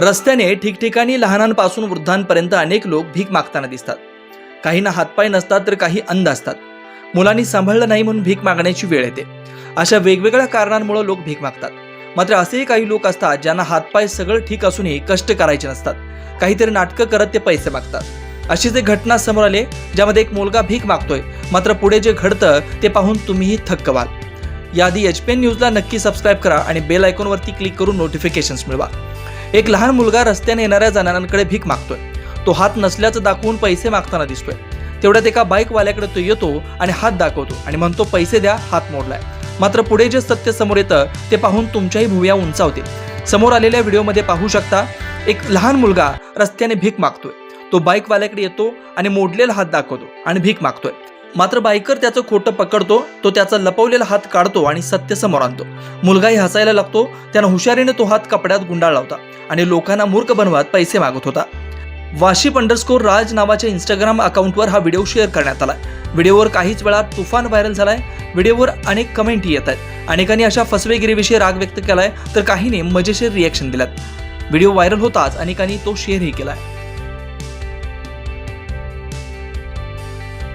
रस्त्याने ठिकठिकाणी लहानांपासून वृद्धांपर्यंत अनेक लोक भीक मागताना दिसतात. काहींना हातपाय नसतात तर काही अंध असतात. मुलांनी सांभाळलं नाही म्हणून भीक मागण्याची वेळ येते. अशा वेगवेगळ्या कारणांमुळे लोक भीक मागतात. मात्र असेही काही लोक असतात ज्यांना हातपाय सगळं ठीक असूनही कष्ट करायचे नसतात. काहीतरी नाटकं करत ते पैसे मागतात. अशीच एक घटना समोर आली ज्यामध्ये एक मुलगा भीक मागतोय मात्र पुढे जे घडतं ते पाहून तुम्हीही थक्क व्हाल. याआधी एच पी एन न्यूजला नक्की सबस्क्राईब करा आणि बेल आयकॉनवरती क्लिक करून नोटिफिकेशन्स मिळवा. एक लहान मुलगा रस्त्याने येणाऱ्या जनावरांकडे भीक मागतोय. तो हात नसल्याचं दाखवून पैसे मागताना दिसतोय. तेवढ्यात एका बाईकवाल्याकडे तो येतो आणि हात दाखवतो आणि म्हणतो पैसे द्या हात मोडलाय. मात्र पुढे जे सत्य समोर येतं ते पाहून तुमच्याही भुव्या उंचावते समोर आलेल्या व्हिडिओमध्ये पाहू शकता एक लहान मुलगा रस्त्याने भीक मागतोय. तो बाईकवाल्याकडे येतो आणि मोडलेला हात दाखवतो आणि भीक मागतोय. मात्र बायकर त्याचं खोटं पकडतो तो त्याचा लपवलेला हात काढतो आणि सत्य समोर आणतो. मुलगाही हसायला लागतो त्यानं हुशारीने तो हात कपड्यात गुंडाळला होता आणि लोकांना मूर्ख बनवत पैसे मागत होता. वाशिप अंडरस्कोर राज नावाच्या इंस्टाग्राम अकाउंटवर हा व्हिडिओ शेअर करण्यात आला व्हिडिओवर काहीच वेळा तुफान व्हायरल झालाय. व्हिडिओवर अनेक कमेंटही येत आहेत. अनेकांनी अशा फसवेगिरीविषयी राग व्यक्त केलाय तर काहींनी मजेशीर रिॲक्शन दिल्यात. व्हिडिओ व्हायरल होताच अनेकांनी तो शेअरही केलाय.